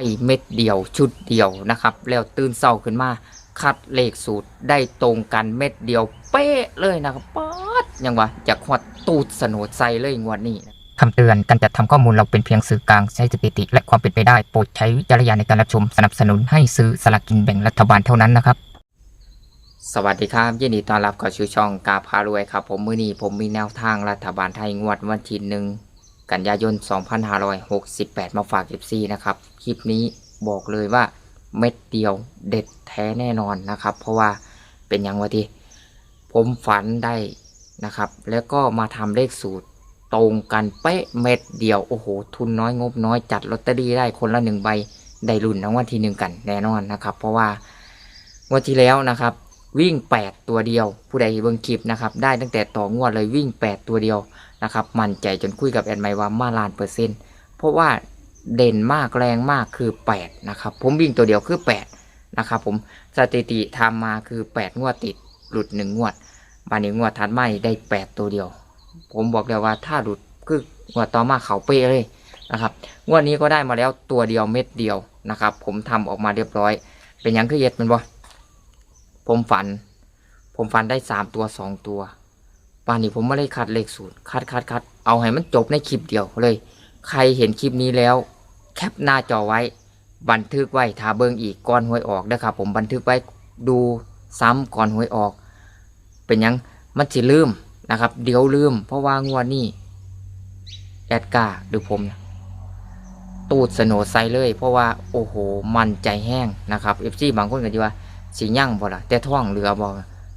ได้เม็ดเดียวชุดเดียวนะครับ แล้วตื่นเศร้าขึ้นมา คัดเลขสูตรได้ตรงกันเม็ดเดียวเป๊ะเลยนะครับป๊าดยังวะจากขวดตูดสนุดใส่เลยงวดนี้คำเตือนการจัดทำข้อมูลเราเป็นเพียงสื่อกลางใช้สถิติ และความเป็นไปได้โปรดใช้วิจารณญาณในการรับชมสนับสนุนให้ซื้อสลากกินแบ่งรัฐบาลเท่านั้นนะครับ สวัสดีครับยินดีต้อนรับเข้าสู่ช่องกาพารวยครับ ผมมือนี้ผมมีแนวทางรัฐบาลไทยงวดวันที่หนึ่งกันยายน 2568 มาฝาก FC นะครับ คลิปนี้บอกเลยว่าเม็ดเดียวเด็ดแท้แน่นอนนะครับ เพราะว่าเป็นอย่างว่าที่ผมฝันได้นะครับ แล้วก็มาทำเลขสูตรตรงกันเป๊ะเม็ดเดียวโอ้โห ทุนน้อยงบน้อยจัดลอตเตอรี่ได้คนละหนึ่งใบได้รุ่นรางวัลที่หนึ่งกันแน่นอนนะครับ เพราะว่างวดที่แล้วนะครับ วิ่ง 8 ตัวเดียว ผู้ใดเบิ่งคลิปนะครับ ได้ตั้งแต่ต่องวดเลยวิ่ง 8 ตัวเดียวนะครับ มั่นใจจนคุยกับแอดไมค์ว่ามาลานเปอร์เซ็นต์เพราะว่า เด่นมากแรงมากคือ 8 นะครับ ผมวิ่งตัวเดียวคือ 8 นะครับผมสถิติทำมาคือ 8 งวดติดหลุด 1 งวดบานนี้งวดถัดมาได้ 8 ตัวเดียว ผมบอกเลยว่าถ้าหลุดคืองวดต่อมาเขาเป๊ะเลยนะครับงวดนี้ก็ได้มาแล้วตัวเดียวเม็ดเดียวนะครับ ผมทำออกมาเรียบร้อย เป็นยังคือเย็ดมันบ่ผมฝัน ผมฟันได้สามตัวสองตัวป่านนี้ผมไม่ได้คัดเลขสูตรคัดคัดคัดเอาให้มันจบในคลิปเดียวเลย ใครเห็นคลิปนี้แล้ว แคปหน้าจอไว้ บันทึกไว้ถ้าเบิ่งอีกก่อนหวยออกนะครับผมบันทึกไว้ดูซ้ำก่อนหวยออก เป็นยังมันสิลืมนะครับ เดี๋ยวลืม เพราะว่างวดนี้แอดกาหรือผมนะตูดสโนไซเลย เพราะว่าโอ้โหมันใจแห้งนะครับเอฟซีบางคนก็จะว่าสียั่งบ่ละแต่ท่องเหลือบ่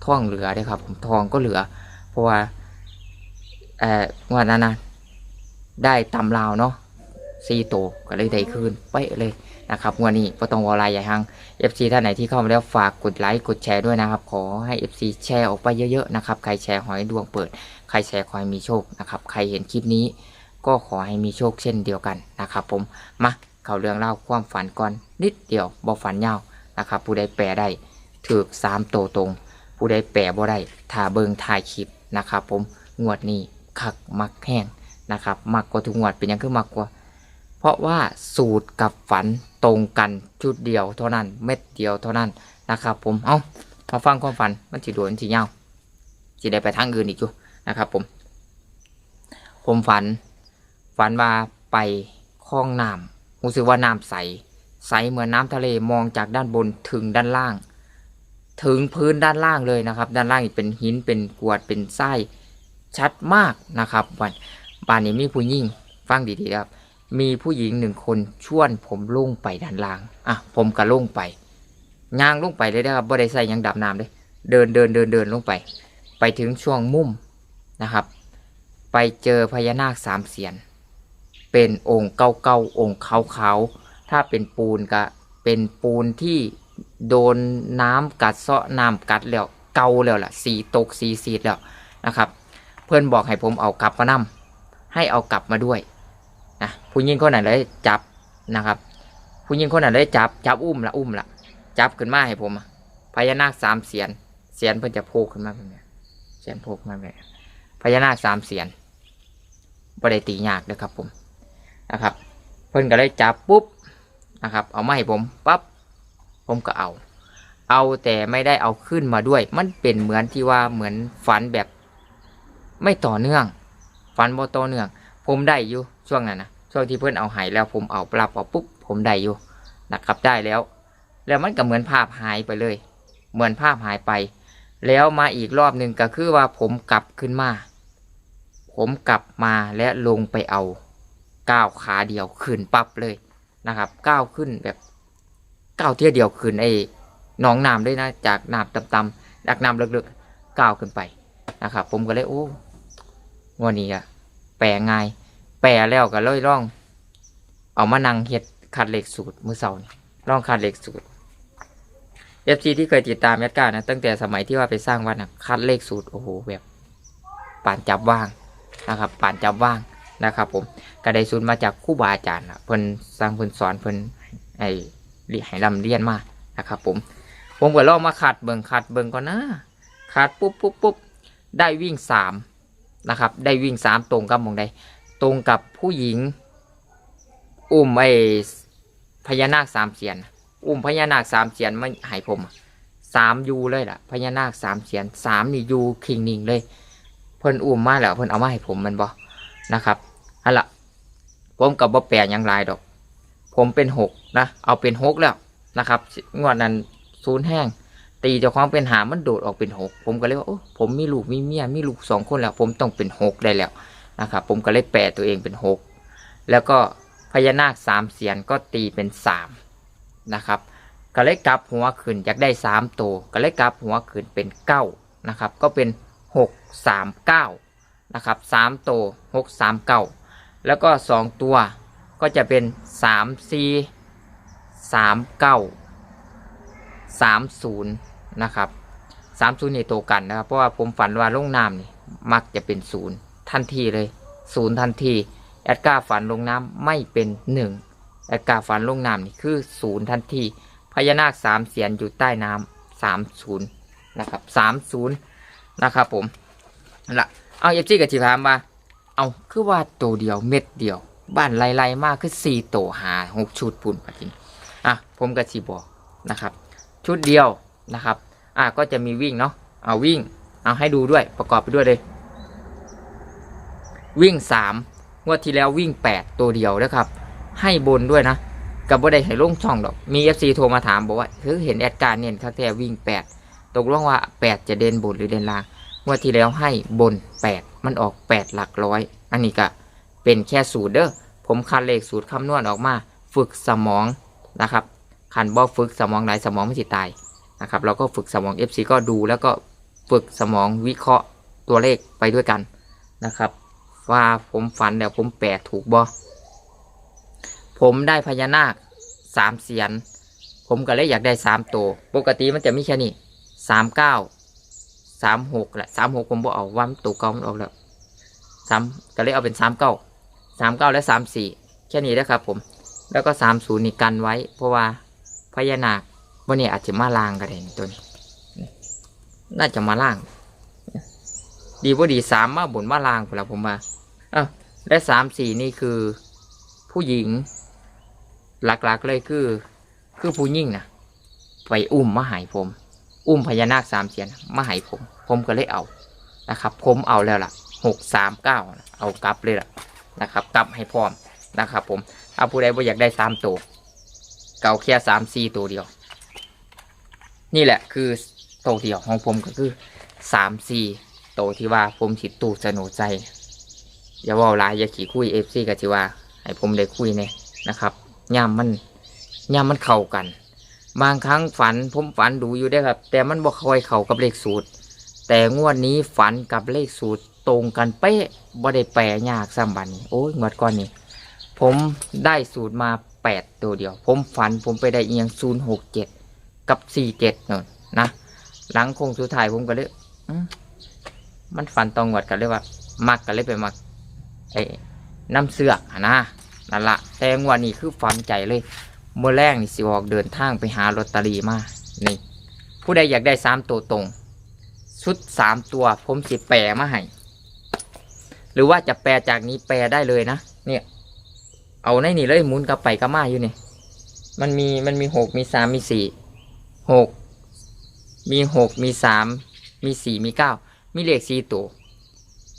ท่องเหลือเด้ครับผมทองก็เหลือ เพราะว่าเอ่อวันนั้นนะ ได้ตำลาวเนาะซีโตก็เลยได้คืนไปเลยนะครับงวันนี้ก็ต้องวอลายใหญ่หัง FC ท่านไหนที่เข้ามาแล้วฝากกดไลค์กดแชร์ด้วยนะครับ ขอให้ FC แชร์ออกไปเยอะๆนะครับ ใครแชร์ขอให้ดวงเปิด ใครแชร์ขอให้มีโชคนะครับ ใครเห็นคลิปนี้ก็ขอให้มีโชคเช่นเดียวกันนะครับผม มาเข้าเรื่องเล่าความฝันก่อนนิดเดียวบ่ฝันยาวนะครับ ผู้ใดแปลได้ถือสามโตตรง ผู้ใดแปลบ่ได้ถ้าเบิงถ่ายคลิปนะครับผมงวดนี้คักมักแห้ง นะครับมักกว่าทุกงวดเป็นยังคือมักกว่า เพราะว่าสูตรกับฝันตรงกันชุดเดียวเท่านั้นเม็ดเดียวเท่านั้นนะครับผมเอามาฟังความฝันมันสิโดนสิยาสิได้ไปทางอื่นอีกอยู่นะครับผม ผมฝัน ฝันว่าไปคลองน้ำรู้สึกว่าน้ำใส ใสเหมือนน้ำทะเลมองจากด้านบนถึงด้านล่าง ถึงพื้นด้านล่างเลยนะครับ ด้านล่างเป็นหินเป็นกวดเป็นไส้ชัดมากนะครับวัน บ้านนี้มีผู้หญิงฟังดีๆครับ มีผู้หญิงหนึ่งคนชวนผมลงไปด้านล่าง อะ ผมก็ลงไปย่างลงไปเลยนะครับบ่ได้ใส่ยังดับน้ำเลยเดินเดินเดินเดินลงไป ไปถึงช่วงมุมนะครับ ไปเจอพญานาคสามเสียน เป็นองค์เก่าๆองค์ขาวๆถ้าเป็นปูนก็เป็นปูนที่โดนน้ำกัดเซาะน้ำกัดแล้วเก่าแล้วล่ะ สีตกสีสีดแล้วนะครับ เพื่อนบอกให้ผมเอากลับมานํ ให้เอากลับมาด้วยนะผู้หญิงคนนั้นเลยจับนะครับ ผู้หญิงคนนั้นเลยจับจับอุ้มละอุ้มละจับขึ้นมาให้ผมพญานาคสามเสียนเสียนเพิ่นจะโผล่ขึ้นมาแบบนี้เสียนโผล่ขึ้นมาแบบนี้พญานาคสามเสียนบ่ได้ตียากนะครับผมนะครับ เพิ่นก็เลยจับปุ๊บนะครับ เอามาให้ผมปั๊บผมก็เอา เอาแต่ไม่ได้เอาขึ้นมาด้วย มันเป็นเหมือนที่ว่าเหมือนฝันแบบไม่ต่อเนื่อง ฝันบ่ต่อเนื่อง ผมได้อยู่ช่วงนั้นนะช่วงที่เพื่อนเอาหายแล้วผมเอาปรับเอาปุ๊บผมได้อยู่นะครับได้แล้ว แล้วมันก็เหมือนภาพหายไปเลย เหมือนภาพหายไป แล้วมาอีกรอบหนึ่งก็คือว่าผมกลับขึ้นมา ผมกลับมาและลงไปเอาก้าวขาเดียวขึ้นปั๊บเลยนะครับก้าวขึ้นแบบก้าวเที่ยวเดียวขึ้นไอ้หนองน้ำด้วยนะจากน้ำต่ำๆจากน้ำลึกๆก้าวขึ้นไปนะครับ ผมก็เลยโอ้ วันนี้อะแปลง่าย แปลแล้วก็เลยร่อง เอามานั่งเฮ็ดคัดเหลขสูตรมือเสาร์นี่ร่องคัดเหลขสูตรเอฟซีที่เคยติดตามยัดการนะตั้งแต่สมัยที่ว่าไปสร้างวัดนะคัดเลขสูตรโอ้โหแบบป่านจับว่างนะครับป่านจับว่างนะครับ ผมก็ได้สูตรมาจากคู่บาอาจารย์นะเพิ่นสร้างเพิ่นสอนเพิ่นไอ้เรียนให้ลำเรียนมานะครับ ผม ผมก็ลองมาขัดเบิ่งขัดเบิ่งก่อนนะขัดปุ๊บปุ๊บปุ๊บได้วิ่งสาม นะครับ ได้วิ่งสามตรงกับมองใดตรงกับผู้หญิง อุ้มไอ้พญานาคสามเสียน อุ้มพญานาคสามเสียนไมาให้ผมสามยูเลยล่ะพญานาคสามเสียนสามนี่ยูคิงนิงเลย เพิ่นอุ้มมาแล้วเพิ่นเอามาให้ผมมันบ่นะครับฮันละผมกับบ่แปลหยังลายดอก ผมเป็นหกนะเอาเป็นหกแล้วนะครับงวดนั้นศูนย์แห้ง ตีเจ้าของเป็นหามันโดดออกเป็นหกผมก็เลยว่าโอ้ผมมีลูกมีเมียมีลูกสองคนแล้ว ผมต้องเป็นหกได้แล้วนะครับผมก็เลยแปลตัวเองเป็นหกแล้วก็พญานาคสามเสียนก็ตีเป็นสามนะครับก็เลยกลับหัวขึ้นอยากได้สามตัวก็เลยกลับหัวขึ้นเป็นเก้านะครับก็เป็นหกสามเก้านะครับสามตัวหกสามเก้าแล้วก็สองตัวก็จะเป็นสามสี่สามเก้าสามศูนย์ นะครับสามศูนย์นี่ตัวกันนะครับ เพราะว่าผมฝันว่าลงน้ำนี่มักจะเป็นศูนย์ทันทีเลยศูนย์ทันทีแอดกาฝันลงน้ำไม่เป็นหนึ่งแอดกาฝันลงน้ำนี่คือศูนย์ทันทีพญานาคสามเสียนอยู่ใต้น้ำสามศูนย์นะครับสามศูนย์นะครับผมนั่นละเอาเอฟซีกับจีพามมาเอาคือว่าตัวเดียวเม็ดเดียว บ้านไล่ๆมากคือสี่ตัวหาหกชุดปุ่นปะทินอะผมกับจีบอกนะครับ ชุดเดียว นะครับ อะก็จะมีวิ่งเนาะเอาวิ่ง เอาให้ดูด้วยประกอบไปด้วยเลย วิ่งสามงวดที่แล้ววิ่งแปดตัวเดียวนะครับ ให้บนด้วยนะกับบ่ได้ให้ลงช่องดอก มี FC โทรมาถามบอกว่าเฮ้ยเห็นแอดการเน้นคักแต่วิ่ง8ตกลงว่า8จะเด่นบนหรือเด่นล่างงวดที่แล้วให้บน8มันออก8หลักร้อย อันนี้ก็เป็นแค่สูตรเด้อผมคันเลขสูตรคำนวณออกมา ฝึกสมองนะครับคันบ่ฝึกสมองไหนสมองไม่สิตาย นะครับเราก็ฝึกสมอง FC ก็ดูแล้วก็ฝึกสมองวิเคราะห์ตัวเลขไปด้วยกันนะครับ ว่าผมฝันแล้วผมแปลถูกบ่ผมได้พญานาคสามเสียน ผมก็เลยอยากได้สามตัวปกติมันจะมีแค่นี้สามเก้าสามหกแหละสามหกผมบอกเอาว่าตัวเก่ามันออกแล้วสามก็เลยเอาเป็นสามเก้าสามเก้าและสามสี่แค่นี้นะครับผม แล้วก็สามศูนย์นี่กันไว้ เพราะว่าพญานาค วันนี้อาจจะมาล่างกันเองตัวนี้ น่าจะมาล่าง ดีว่าดีสามมาบนมาล่างไปแล้วผมมาอะและสามสี่นี่คือ ผู้หญิง หลักๆเลยคือ คือผู้ยิ่งนะไปอุ้มมาหายผม อุ้มพญานาคสามเสียนมาหายผม ผมก็เลยเอานะครับ ผมเอาแล้วล่ะหกสามเก้าเอากลับเลยล่ะนะครับกลับให้พร้อมนะครับ ผมเอาผู้ใดบ่อยากได้สามตัวเก่าแค่สามสี่ตัวเดียว นี่แหละคือโตัวเดียวของผมก็คือสามสี่โตที่ว่าผมสิตูสนุใจ อย่าว่าหลายอย่าขี่คุยเอฟซีกับจิว่า ให้ผมได้คุยเนี่ยนะครับย่ามมันย่ามมันเข้ากัน บางครั้งฝันผมฝันดูอยู่ได้ครับ แต่มันบ่ค่อยเข้ากับเลขสูตร แต่งวดนี้ฝันกับเลขสูตรตรงกันเป๊ะบ่ได้แปลยากซ้ำบันี้โอ้ยงวดก่อนนี้ผมได้สูตรมาแปดตัวเดียว ผมฝันผมไปได้เอียงศูนย์หกเจ็ด กับสี่เจ็ดเนี่ยนะหลังคงสุดท้ายผมก็เลยมันฝันตองงวดกันเลยว่า มักกันเลยไปมักไอ้น้ำเสือกนะนั่นละแต่งวันนี้คือฝันใจเลยเมื่อแรกนี่สิออกเดินทางไปหาลอตเตอรี่มานี่ ผู้ใดอยากได้สามตัวตรงชุดสามตัว ผมสิแปลมาให้หรือว่าจะแปลจากนี้แปลได้เลยนะเนี่ย เอาในนี่เลยหมุนกลับไปกลับมาอยู่นี่ มันมีมันมีหกมีสามมีสี่ หกมีหกมีสามมีสี่มีเก้ามีเลขสี่ตัว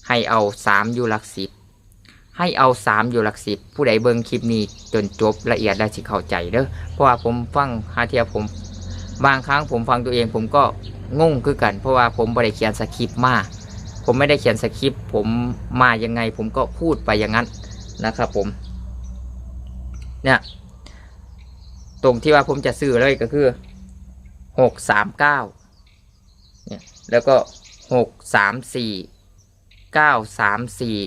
ให้เอาสามอยู่หลักสิบให้เอาสามอยู่หลักสิบผู้ใดเบิ่งคลิปนี้จนจบละเอียดได้สิเข้าใจเด้อเพราะว่าผมฟังหาเทียผมบางครั้งผมฟังตัวเองผมก็งงคือกัน เพราะว่าผมไม่ได้เขียนสคริปต์มาผมไม่ได้เขียนสคริปต์ผมมายังไง ผมก็พูดไปอย่างนั้นนะครับผมเนี่ยตรงที่ว่าผมจะซื้อเลยก็คือ หกสามเก้าเนี่ยแล้วก็หกสามสี่เก้าสามสี่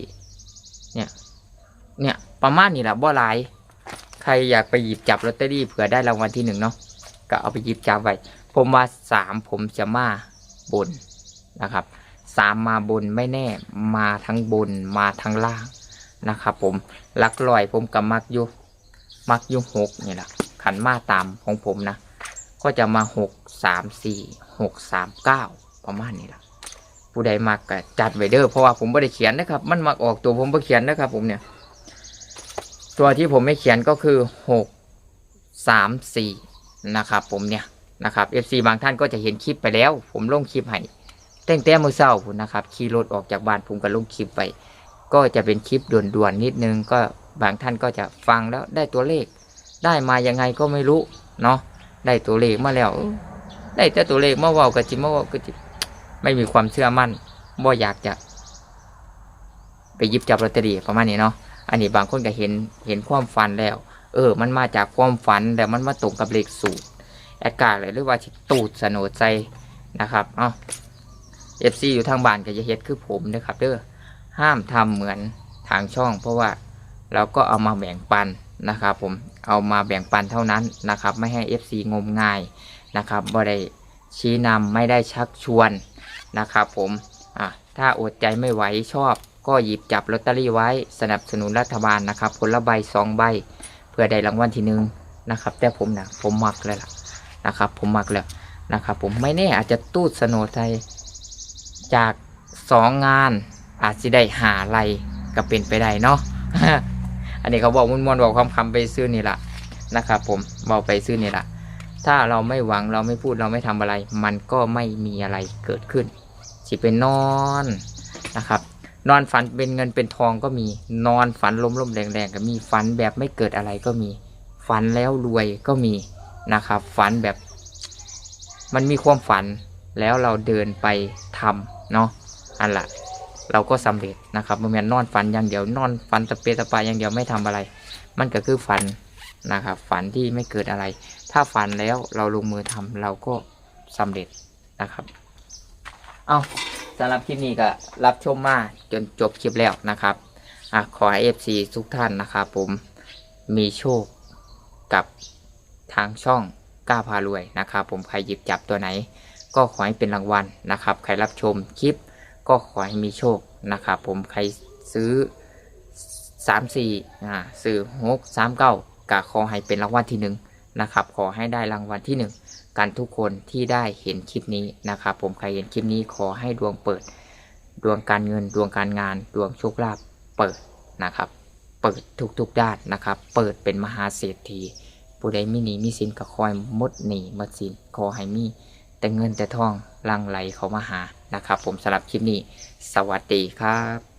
เนี่ยเนี่ยประมาณนี้แหละบ่หลายใครอยากไปหยิบจับลอตเตอรี่เผื่อได้รางวัลที่หนึ่งเนาะก็เอาไปหยิบจับไว้ผมว่าสามผมจะมาบนนะครับสามมาบนไม่แน่มาทั้งบนมาทั้งล่างนะครับผมลักลอยผมกับมักยู่มักยู่หกนี่แหละขันมาตามของผมนะ ก็จะมาหกสามสี่หกสามเก้าประมาณนี้แหละผู้ใดมักก็จัดไว้เด้อเพราะว่าผมไม่ได้เขียนนะครับ มันมักออกตัวผมไม่เขียนนะครับ ผมเนี่ย ตัวที่ผมไม่เขียนก็คือหกสามสี่นะครับ ผมเนี่ยนะครับ FC บางท่านก็จะเห็นคลิปไปแล้ว ผมลงคลิปให้ตั้งแต่มือเศร้าพุ่นนะครับขี่รถออกจากบ้านผมก็ลงคลิปไป ก็จะเป็นคลิปด่วนๆนิดนึงก็บางท่านก็จะฟังแล้วได้ตัวเลข ได้มายังไงก็ไม่รู้เนาะ ได้ตัวเลขมาแล้วเออได้แต่ตัวเลขมาเว่ากับจิมาเว่าก็จิไม่มีความเชื่อมั่นบ่อยากจะ ไปหยิบจับลอตเตอรี่ประมาณนี้เนาะอันนี้บางคนก็เห็นเห็นความฝันแล้ว เออ มันมาจากความฝันแต่มันมาตรงกับเลขสูตรแอดการ์เลยหรือว่าสิตูดสโนดใจนะครับเนาะเอฟซีอยู่ทางบ้านก็จะเฮ็ดคือผมนะครับเด้อห้ามทำเหมือนทางช่อง เพราะว่าเราก็เอามาแบ่งปัน นะครับผมเอามาแบ่งปันเท่านั้นนะครับ ไม่ให้ FC งมงายนะครับบ่ได้ชี้นำไม่ได้ชักชวนนะครับผมอะถ้าอดใจไม่ไหวชอบ ก็หยิบจับลอตเตอรี่ไว้สนับสนุนรัฐบาลนะครับคนละใบสองใบ เพื่อได้รางวัลที่หนึ่งนะครับ แต่ผมนะผมมักเลยล่ะนะครับ ผมมักแล้วนะครับ ผมไม่แน่อาจจะตูดสโนไทยจากสองงานอาจจะได้หาอะไรก็เป็นไปได้เนาะ อันนี้เขาบอกมวนมวนบอกความคำไปซื้อนี่แหละนะครับผมบอกไปซื้อนี่แหละถ้าเราไม่หวังเราไม่พูดเราไม่ทำอะไร มันก็ไม่มีอะไรเกิดขึ้นสิเป็นนอนนะครับ นอนฝันเป็นเงินเป็นทองก็มีนอนฝันล้มล้มแรงๆก็มีฝันแบบไม่เกิดอะไรก็มี ฝันแล้วรวยก็มีนะครับ ฝันแบบ มันมีความฝันแล้วเราเดินไปทำเนาะอันละ เราก็สำเร็จนะครับมันเหมือนนอนฝันอย่างเดียวนอนฝันตะเปตะปายอย่างเดียวไม่ทำอะไร มันก็คือฝันนะครับฝันที่ไม่เกิดอะไร ถ้าฝันแล้วเราลงมือทำเราก็สำเร็จนะครับ เอาสำหรับคลิปนี้ก็รับชมมาจนจบคลิปแล้วนะครับอะขอให้ FC ทุกท่านนะครับผมมีโชคกับทางช่องกล้าพารวยนะครับ ผมใครหยิบจับตัวไหน ก็ขอให้เป็นรางวัลนะครับ ใครรับชมคลิป ก็ขอให้มีโชคนะครับผมใครซื้อ3 4อ่าซื้อ6 3 9ก็ขอให้เป็นรางวัลที่หนึ่งนะครับขอให้ได้รางวัลที่หนึ่งกันทุกคนที่ได้เห็นคลิปนี้นะครับผมใครเห็นคลิปนี้ขอให้ดวงเปิด ดวงการเงินดวงการงาน ดวงโชคลาภเปิดนะครับเปิดทุกๆด้านนะครับ เปิดเป็นมหาเศรษฐีผู้ใดมีหนีมีสินก็คอยมดหนีมดสินขอให้มีแต่เงินแต่ทองลังไหลเขามาหา นะครับ ผมสำหรับคลิปนี้ สวัสดีครับ